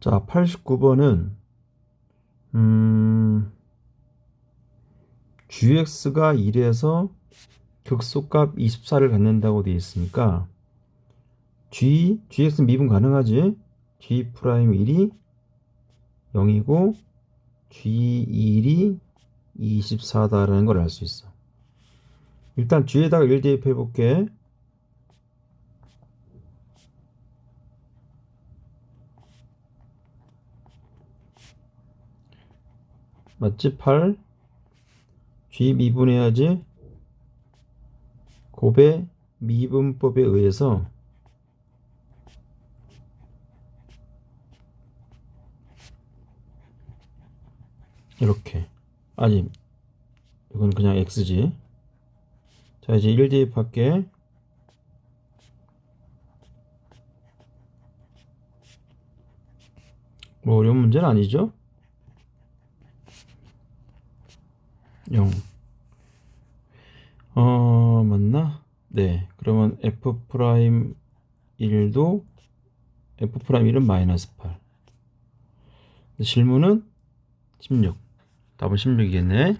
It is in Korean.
자, 89번은 음, gx가 1에서 극소값 24를 갖는다고 되어 있으니까 g, gx는 미분 가능하지? g 프라임 1이 0이고 g1이 24다라는 걸 알 수 있어. 일단 g에다가 1 대입해 볼게. 맞지? 8 G 미분해야지. 곱의 미분법에 의해서 이렇게. 아니 이건 그냥 X지. 자 이제 1 대입할게. 뭐 어려운 문제는 아니죠? 0. 어, 맞나? 네. 그러면 f 프라임 1도 f 프라임 1은 마이너스 8. 질문은 16. 답은 16이겠네.